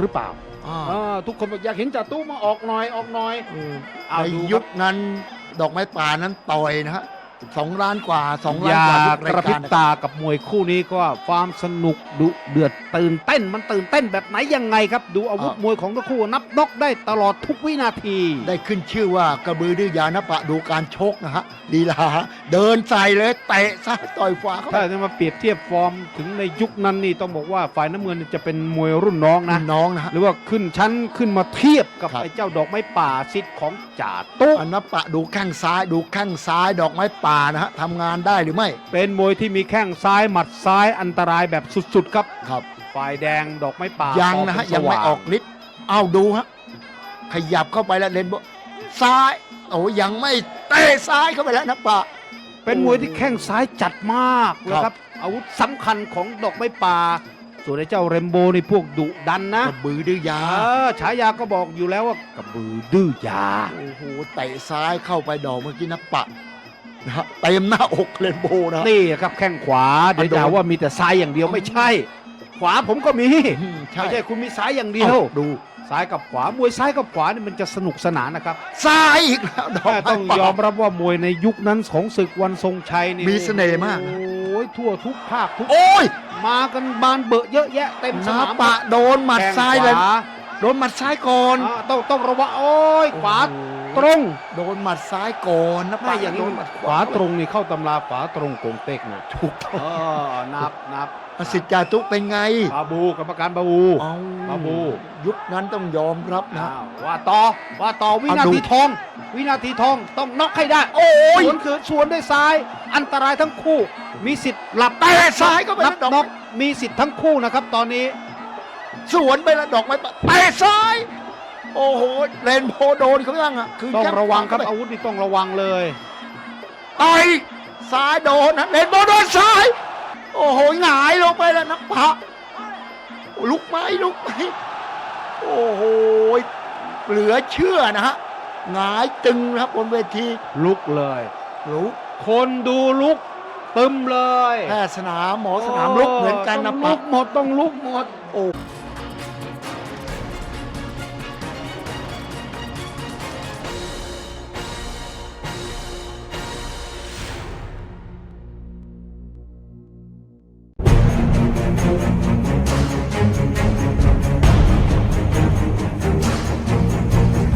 หรือเปล่าอ่าเออทุกคนบอกอยากเห็นจ่าตู้มาออกหน่อยออกหน่อย เออเอาในดูครับ ยุคนั้นดอกไม้ป่านั้นต่อยนะฮะ สองล้านกว่าสองอล้านย่ากว่าทุกกรายระพริการบนะครับตากับมวยคู่นี้ก็ความสนุกดุเดือดตื่นเต้นมันตื่นเต้นแบบไหนยังไงครับ ดูอาวุธมวยของทั้งคู่นับน็อกได้ตลอดทุกวินาที ได้ขึ้นชื่อว่ากระบือดื้อยานปะดูการชกนะฮะลีลาเดินใส่เลยเตะซ้ายต่อยขวาเข้าไปถ้าจะมาเปรียบเทียบฟอร์มถึงในยุคนั้นนี่ต้องบอกว่าฝ่ายน้ำเงินจะเป็นมวยรุ่นน้องนะ น้องนะฮะ หรือว่าขึ้นชั้นขึ้นมาเทียบกับครับ ไอ้เจ้าดอกไม้ป่าสิทธิ์ของจ่าตู้อนัปปะดูแข้งซ้ายดูแข้งซ้ายดอกไม้ป่านะฮะทำงานได้หรือไม่เป็นมวยที่มีแข้งซ้ายหมัดซ้ายอันตรายแบบสุดๆครับ ครับฝ่ายแดงดอกไม้ป่ายัยังนะฮะยังไม่ออกฤทธิ์เอาดูฮะขยับเข้าไปแล้วเลนโบซ้ายโอ้ยังไม่เตะซ้ายเข้าไปแล้วนักปะเป็นมวยที่แข้งซ้ายจัดมากครับ นะครับ อาวุธสำคัญของดอกไม้ป่า ส่วนไอ้เจ้าเรมโบนี่พวกดุดันนะกระบือดื้อยาเออฉายาก็บอกอยู่แล้วว่ากระบือดื้อยา โอ้โหเตะซ้ายเข้าไปดอกเมื่อกี้นักปะ นะฮะเต็มหน้าอกเลนโบนะนี่ครับแข้งขวาเดี๋ยวอันโดนจะหาว่ามีแต่ซ้ายอย่างเดียวไม่ใช่ ขวาผมก็มีอืมใช่ ไม่ใช่คุณมีซ้ายอย่างเดียวอ้าดูซ้ายกับขวามวยซ้ายกับขวานี่มันจะสนุกสนานนะครับซ้ายอีกแล้วดอกแต่ต้องไม้ป่ายอมรับว่ามวยในยุคนั้นของศึกวันทรงชัยนี่มีเสน่ห์มากนะ โอ้ยทั่วทุกภาคทุกโอ้ยมากันบานเบอะเยอะแยะเต็มสนันากมปะโดนหมัดซ้ายเลยแข้งขวา โดนหมัดซ้ายก่อน อ่าต้องต้องระวังโอ้ยขวาโอ้โห ตรง โดนหมัดซ้ายก่อนนะไม่ปะอย่างนี้ โดนหมัดขวาตรงนี่เข้าตำราขวาตรงโกงเต็กนะถูกต้องเออนับนับประสิทธิ์จาตุกเป็นไงบาบูกรรมการบาบู เอาบาบู ยุคนั้นต้องยอมรับนะ อ้าวว่าต่อว่าต่อวินาเอาดูทีทอง วินาทีทองต้องน็อกให้ได้ โอ้ยสวนคือสวนด้วยซ้าย อันตรายทั้งคู่ มีสิทธิ์หลับเตะซ้ายเข้าไปนับแล้วดอก น็อกมีสิทธิ์ทั้งคู่นะครับ ตอนนี้ สวนไปแล้วดอกไม้ปะเตะซ้าย โอ้โหเลนโพโดนเขายังอะคือต้องแข้ระวังครับขวาเข้าไปอาวุธนี่ต้องระวังเลยต่อยซ้ายโดนนะเลนโพโดนซ้าย โอ้โหหงายลงไปแล้วนักปะลุกไหมลุกไหมโอ้โหเหลือเชื่อนะฮะหงายตึงนะครับบนเวทีลุกเลยลุกคนดูลุกตึมเลยแพทย์สนามหมอสนามลุกเหมือนกันนะต้องปะลุกหมดต้องลุกหมดโอ้